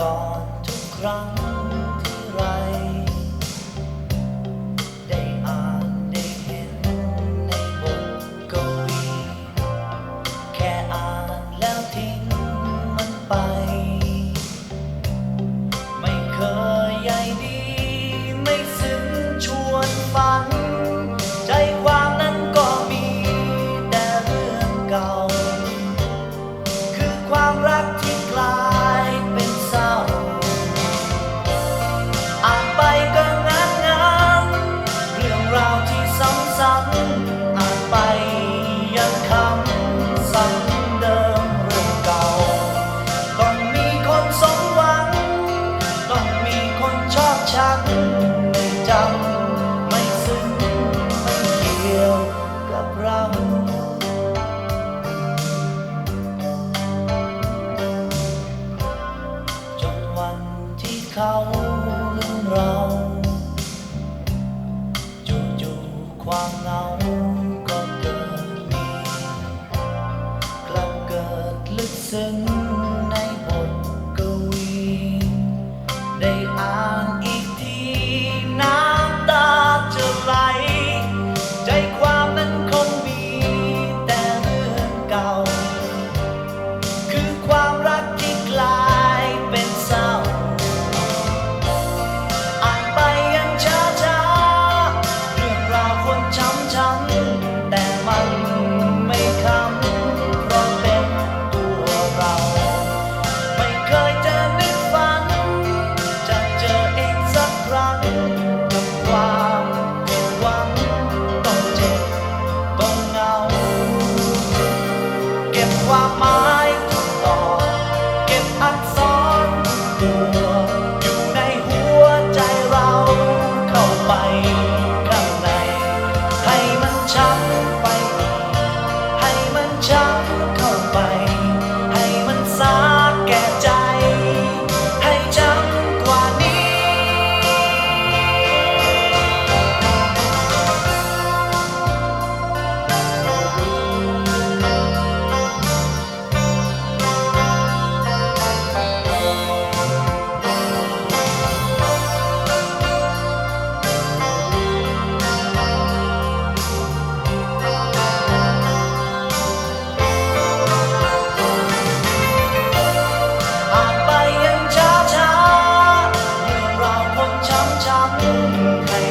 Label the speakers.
Speaker 1: ก่อนทุกครั้ง ฉันจำไม่ซึ้งไม่เกี่ยวกับเราจนวันที่เขาลืมเราจู่ๆความเหงาก็เกิดมีกลับเกิดลึกซึ้ง Bye.